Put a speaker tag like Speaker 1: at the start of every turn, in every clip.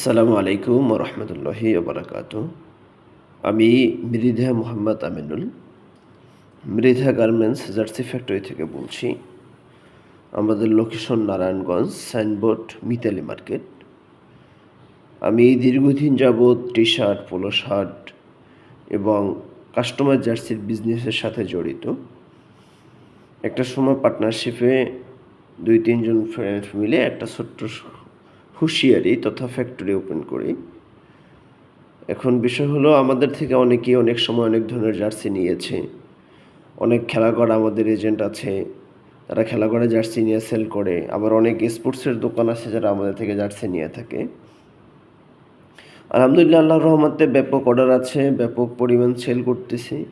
Speaker 1: আসসালামু আলাইকুম রহমতুল্লাহি ওবরাকাত আমি Mridha Mohammad Aminul, Mridha garments jersey factory থেকে বলছি। আমাদের location Narayanganj, signboard, Mitali market. আমি দীর্ঘদিন যাবৎ টি শার্ট পোলো শার্ট এবং কাস্টমার জার্সির বিজনেসের সাথে জড়িত। একটা সময় পার্টনারশিপে দুই তিনজন ফ্রেন্ড মিলে একটা ছোট্ট হুঁশিয়ারি তথা ফ্যাক্টরি ওপেন করি। এখন বিষয় হলো, আমাদের থেকে অনেকেই অনেক সময় অনেক ধরনের জার্সি নিয়েছে। অনেক খেলা খেলাঘর আমাদের এজেন্ট আছে, তারা খেলাঘরে জার্সি নিয়ে সেল করে। আবার অনেক স্পোর্টসের দোকান আছে যারা আমাদের থেকে জার্সি নিয়ে থাকে। আলহামদুলিল্লাহ আল্লাহ রহমতে ব্যাপক অর্ডার আছে, ব্যাপক পরিমাণ সেল করতেছি।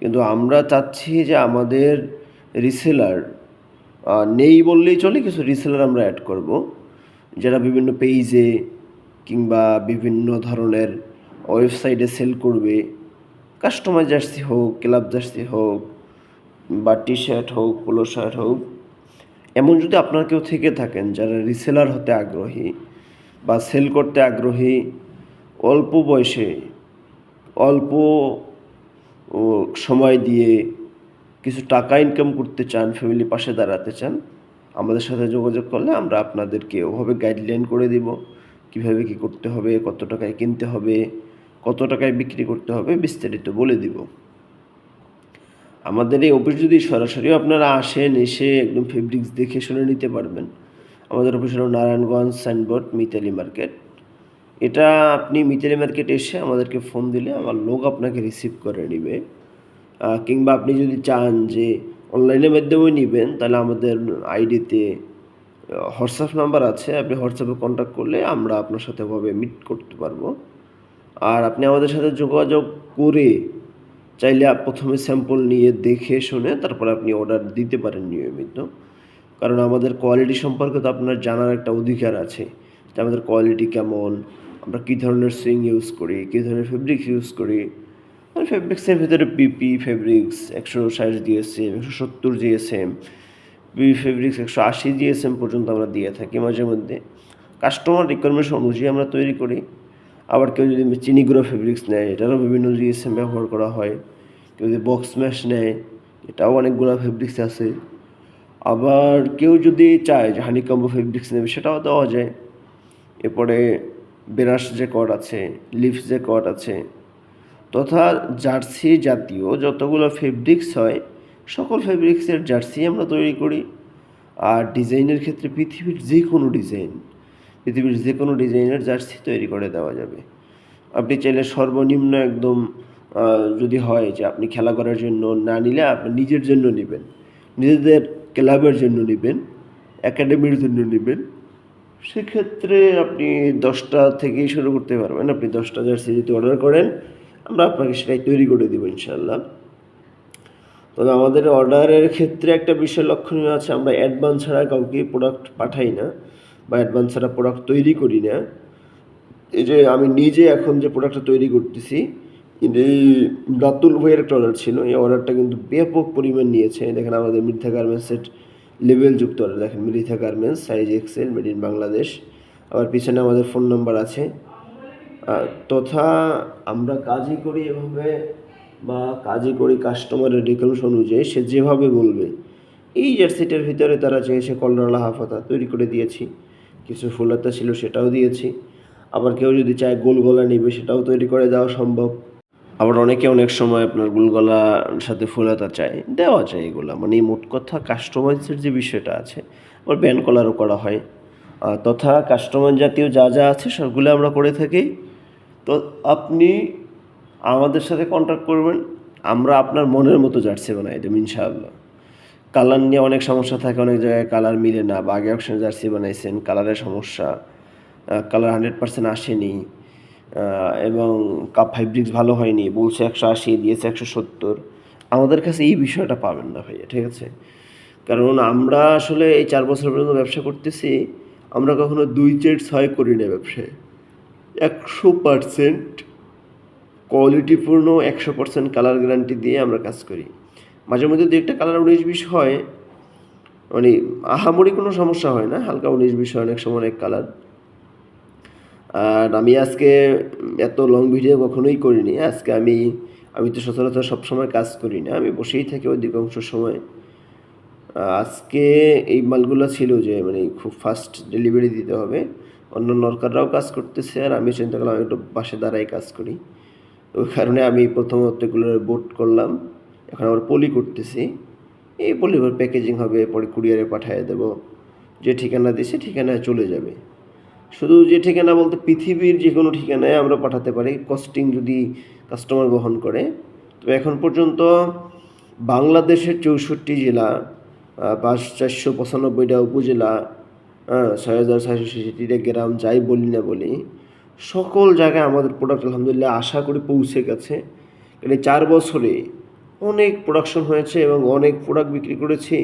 Speaker 1: কিন্তু আমরা চাচ্ছি যে আমাদের রিসেলার নেই বললেই চলে, কিছু রিসেলার আমরা অ্যাড করব। যারা বিভিন্ন পেজে কিংবা বিভিন্ন ধরনের ওয়েবসাইটে সেল করবে কাস্টমার জার্সি হোক, ক্লাব জার্সি হোক বা টি শার্ট হোক, পোলো শার্ট হোক, এমন যদি আপনার কেউ থেকে থাকেন যারা রিসেলার হতে আগ্রহী বা সেল করতে আগ্রহী, অল্প বয়সে, অল্প সময় দিয়ে কিছু টাকা ইনকাম করতে চান, ফ্যামিলি পাশে দাঁড়াতে চান আমাদের সাথে যোগাযোগ করলে আমরা আপনাদেরকে ওভাবে গাইডলাইন করে দিব। কীভাবে কি করতে হবে, কত টাকায় কিনতে হবে, কত টাকায় বিক্রি করতে হবে বিস্তারিত বলে দিব। আমাদের এই অফিস যদি সরাসরি আপনারা আসেন, এসে একদম ফেব্রিক্স দেখে শুনে নিতে পারবেন। আমাদের অফিস হলো নারায়ণগঞ্জ সাইনবোর্ড মিতালি মার্কেট এটা আপনি মিতালি মার্কেট এসে আমাদেরকে ফোন দিলে আমার লোক আপনাকে রিসিভ করে নেবে। কিংবা আপনি যদি চান যে অনলাইনের মাধ্যমেও নেবেন। তাহলে আমাদের আইডিতে হোয়াটসঅ্যাপ নাম্বার আছে। আপনি হোয়াটসঅ্যাপে কন্ট্যাক্ট করলে আমরা আপনার সাথে ভাবে মিট করতে পারব। আর আপনি আমাদের সাথে যোগাযোগ করে চাইলে প্রথমে স্যাম্পল নিয়ে দেখে শুনে তারপর আপনি অর্ডার দিতে পারেন নিয়মিত। কারণ আমাদের কোয়ালিটি সম্পর্কে তো আপনার জানার একটা অধিকার আছে। যে আমাদের কোয়ালিটি কেমন, আমরা কী ধরনের সুইং ইউজ করি, কী ধরনের ফেব্রিক্স ইউজ করি ফেব্রিক্সের ভিতরে পিপি ফেব্রিক্স একশো ষাট জিএসএম একশো সত্তর জিএসএম পি ফেব্রিক্স একশো আশি জিএসএম পর্যন্ত আমরা দিয়ে থাকি মাঝে মধ্যে। কাস্টমার রিকোয়ারমেন্ট অনুযায়ী আমরা তৈরি করি। আবার কেউ যদি চিনিগুলো ফেব্রিক্স নেয়, এটারও বিভিন্ন জিএসএম ব্যবহার করা হয়। কেউ যদি বক্স ম্যাশ নেয়, এটাও অনেকগুলো ফেব্রিক্স আছে। আবার কেউ যদি চায় যে হানিকম্বো ফেব্রিক্স নেবে, সেটাও দেওয়া যায়। এরপরে বেরাস যে কট আছে লিফ যে কট আছে তথা জার্সি জাতীয় যতগুলো ফেব্রিক্স হয়, সকল ফেব্রিক্সের জার্সি আমরা তৈরি করি। আর ডিজাইনের ক্ষেত্রে পৃথিবীর যে কোনো ডিজাইন, পৃথিবীর যে কোনো ডিজাইনের জার্সি তৈরি করে দেওয়া যাবে। আপনি চাইলে সর্বনিম্ন একদম যদি হয় যে আপনি খেলা করার জন্য না নিলে আপনি নিজের জন্য নেবেন। নিজেদের ক্লাবের জন্য নেবেন, একাডেমির জন্য নেবেন। সেক্ষেত্রে আপনি দশটা থেকেই শুরু করতে পারবেন। আপনি দশটা জার্সি যদি অর্ডার করেন আমরা আপনাকে সেটাই তৈরি করে দেবো ইনশাল্লাহ তবে আমাদের অর্ডারের ক্ষেত্রে একটা বিষয় লক্ষণীয় আছে, আমরা অ্যাডভান্স ছাড়া কাউকে প্রোডাক্ট পাঠাই না বা অ্যাডভান্স ছাড়া প্রোডাক্ট তৈরি করি না। এই যে আমি নিজে এখন যে প্রোডাক্টটা তৈরি করতেছি, কিন্তু এই রাতুল ভাইয়ের একটা অর্ডার ছিল, এই অর্ডারটা কিন্তু ব্যাপক পরিমাণ নিয়েছে। দেখেন আমাদের মিথ্যা গার্মেন্টসের লেভেলযুক্ত অর্ডার দেখেন মিথ্যা garments, size XL made in Bangladesh. আবার পিছনে আমাদের ফোন নাম্বার আছে। তথা আমরা কাজই করি এভাবে বা কাজই করি কাস্টমারের রিকোয়েস্ট অনুযায়ী সে যেভাবে বলবে। এই জার্সিটার ভিতরে তারা চেয়েছে কলরালা হাফাতা তৈরি করে দিয়েছি। কিছু ফুলাতা ছিল সেটাও দিয়েছি। আবার কেউ যদি চায় গোল গলা নিবে সেটাও তৈরি করে দেওয়া সম্ভব। আবার অনেকে অনেক সময় আপনার গোলগলার সাথে ফুলাতা চায়, দেওয়া যায় এগুলো। মানে মোট কথা কাস্টমাইজের যে বিষয়টা আছে, আবার ব্যান কলারও করা হয়। তথা কাস্টমার জাতীয় যা যা আছে সবগুলো আমরা করে থাকি। তো আপনি আমাদের সাথে কন্ট্যাক্ট করবেন। আমরা আপনার মনের মতো জার্সি বানাই দেবো, ইনশাআল্লাহ। কালার নিয়ে অনেক সমস্যা থাকে, অনেক জায়গায় কালার মিলে না। বা আগে অপশন জার্সি বানাইছেন কালারের সমস্যা। কালার হান্ড্রেড পার্সেন্ট আসেনি। এবং কাপ ফাইব্রিক্স ভালো হয়নি, বলছে একশো আশি, দিয়েছে একশো সত্তর। আমাদের কাছে এই বিষয়টা পাবেন না ভাইয়া, ঠিক আছে? কারণ আমরা আসলে এই চার বছর পর্যন্ত ব্যবসা করতেছি, আমরা কখনো দুই চেট ছয় করি না ব্যবসায়। একশো পার্সেন্ট কোয়ালিটিপূর্ণ একশো পার্সেন্ট কালার গ্যারান্টি দিয়ে আমরা কাজ করি। মাঝে মধ্যে দু একটা কালার উনিশ বিশ হয়। মানে আহামরি কোনো সমস্যা হয় না, হালকা উনিশ বিশ হয় অনেক সময় অনেক কালার আর আমি আজকে এত লং ভিডিও কখনোই করিনি, আজকে আমি আমি তো সচরাচর সবসময় কাজ করি না, আমি বসেই থাকি অধিকাংশ সময়। আজকে এই মালগুলো ছিল যে মানে খুব ফাস্ট ডেলিভারি দিতে হবে। অন্য নরকাররাও কাজ করতেছে আর আমি চিন্তা করলাম আমি একটু পাশে দাঁড়াই কাজ করি। ওই কারণে আমি প্রথমত এগুলো বোট করলাম। এখন আবার পলি করতেছি। এই পলি প্যাকেজিং হবে, পরে কুরিয়ারে পাঠিয়ে দেবো। যে ঠিকানা দিছে ঠিকানায় চলে যাবে। শুধু যে ঠিকানা বলতে পৃথিবীর যে কোনো ঠিকানায় আমরা পাঠাতে পারি কস্টিং যদি কাস্টমার বহন করে। তো এখন পর্যন্ত বাংলাদেশের চৌষট্টি জেলা পাঁচ চারশো পঁচানব্বইটা উপজেলা ছয় হাজার ছয়শো ছেষট্টিটা গ্রাম যাই বলি না বলি, সকল জায়গায় আমাদের প্রোডাক্ট আলহামদুলিল্লাহ আশা করি পৌঁছে গেছে। এই চার বছরে অনেক প্রোডাকশন হয়েছে এবং অনেক প্রোডাক্ট বিক্রি করেছি।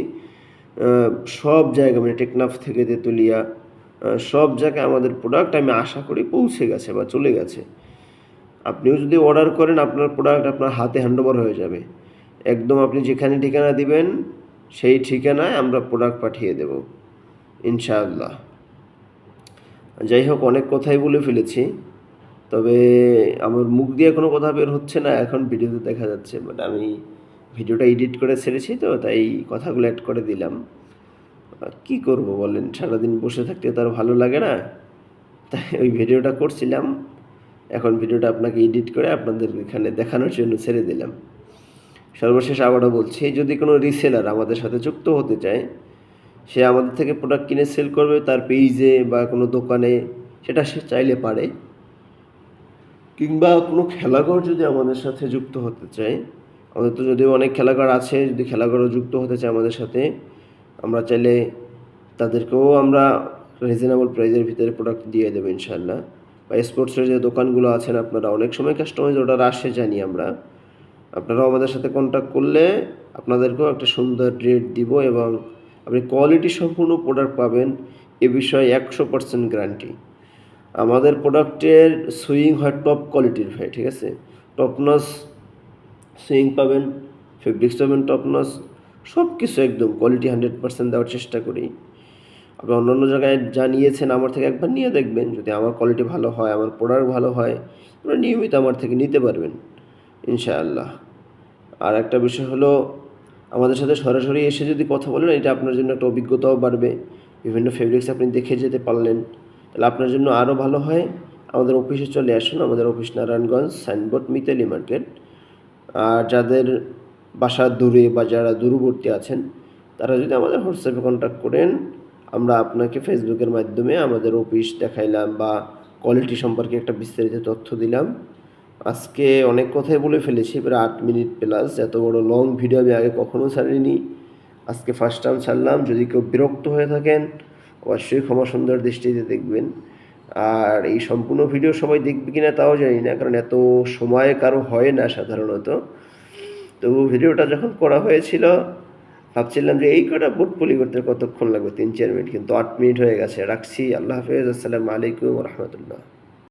Speaker 1: সব জায়গায় মানে টেকনাফ থেকে তেঁতুলিয়া সব জায়গায় আমাদের প্রোডাক্ট আমি আশা করি পৌঁছে গেছে বা চলে গেছে। আপনিও যদি অর্ডার করেন, আপনার প্রোডাক্ট আপনার হাতে হ্যান্ডওভার হয়ে যাবে। একদম আপনি যেখানে ঠিকানা দিবেন, সেই ঠিকানায় আমরা প্রোডাক্ট পাঠিয়ে দেব। ইনশাআল্লাহ। যাই হোক অনেক কথাই বলে ফেলেছি, তবে আমার মুখ দিয়ে কোনো কথা বের হচ্ছে না, এখন ভিডিওতে দেখা যাচ্ছে বাট আমি ভিডিওটা এডিট করে ছেড়েছি তো, তাই কথাগুলো অ্যাড করে দিলাম। কি করব বলেন, সারাদিন বসে থাকতে তার ভালো লাগে না, তাই ওই ভিডিওটা করছিলাম, এখন ভিডিওটা আপনাকে এডিট করে আপনাদের এখানে দেখানোর জন্য ছেড়ে দিলাম। সর্বশেষ আবারও বলছি, যদি কোনো রিসেলার আমাদের সাথে যুক্ত হতে চায় সে আমাদের থেকে প্রোডাক্ট কিনে সেল করবে তার পেজে বা কোনো দোকানে, সেটা সে চাইলে পারে। কিংবা কোনো খেলাঘর যদি আমাদের সাথে যুক্ত হতে চায়, আমাদের তো যদিও অনেক খেলাঘর আছে, যদি খেলাঘরও যুক্ত হতে চায় আমাদের সাথে, আমরা চাইলে তাদেরকেও আমরা রিজনেবল প্রাইজের ভিতরে প্রোডাক্ট দিয়ে দেবো ইনশাল্লাহ বা স্পোর্টসের যে দোকানগুলো আছেন আপনারা, অনেক সময় কাস্টমাইজ অর্ডার আসে জানি আমরা। আপনারাও আমাদের সাথে কন্ট্যাক্ট করলে আপনাদেরকেও একটা সুন্দর রেট দিব এবং আপনি কোয়ালিটি সম্পূর্ণ প্রোডাক্ট পাবেন, এ বিষয়ে একশো পার্সেন্ট গ্যারান্টি আমাদের প্রোডাক্টের সুইং হয় টপ কোয়ালিটির ভাই, ঠিক আছে? টপনস সুইং পাবেন ফেব্রিক্স পাবেন টপনস সব কিছু একদম কোয়ালিটি হান্ড্রেড পার্সেন্ট দেওয়ার চেষ্টা করি। আপনি অন্যান্য জায়গায় যা নিয়েছেন আমার থেকে একবার নিয়ে দেখবেন, যদি আমার কোয়ালিটি ভালো হয়, আমার প্রোডাক্ট ভালো হয় আপনারা নিয়মিত আমার থেকে নিতে পারবেন, ইনশাআল্লাহ। আর একটা বিষয় হলো আমাদের সাথে সরাসরি এসে যদি কথা বলেন, এটা আপনার জন্য একটা অভিজ্ঞতাও বাড়বে। বিভিন্ন ফেব্রিক্স আপনি দেখে যেতে পারলেন। তাহলে আপনার জন্য আরও ভালো হয়। আমাদের অফিসে চলে আসুন। আমাদের office Narayanganj signboard Mitali market আর যাদের বাসা দূরে বা যারা দূরবর্তী আছেন, তারা যদি আমাদের হোয়াটসঅ্যাপে কন্ট্যাক্ট করেন, আমরা আপনাকে ফেসবুকের মাধ্যমে আমাদের অফিস দেখাইলাম বা কোয়ালিটি সম্পর্কে একটা বিস্তারিত তথ্য দিলাম। আজকে অনেক কথাই বলে ফেলেছি প্রায় আট মিনিট প্লাস এত বড় লং ভিডিও আমি আগে কখনো ছাড়িনি। আজকে ফার্স্ট টাইম ছাড়লাম, যদি কেউ বিরক্ত হয়ে থাকেন, অবশ্যই ক্ষমা সুন্দর দৃষ্টিতে দেখবেন। আর এই সম্পূর্ণ ভিডিও সবাই দেখবে কিনা তাও জানি না, কারণ এত সময় কারও হয় না সাধারণত। তবু ভিডিওটা যখন করা হয়েছিল, ভাবছিলাম যে এই কটা পলি করতে কতক্ষণ লাগবে? তিন, চার মিনিট, কিন্তু আট মিনিট হয়ে গেছে। রাখছি, আল্লাহ হাফেজ, আসসালামু আলাইকুম রহমতুল্লাহ।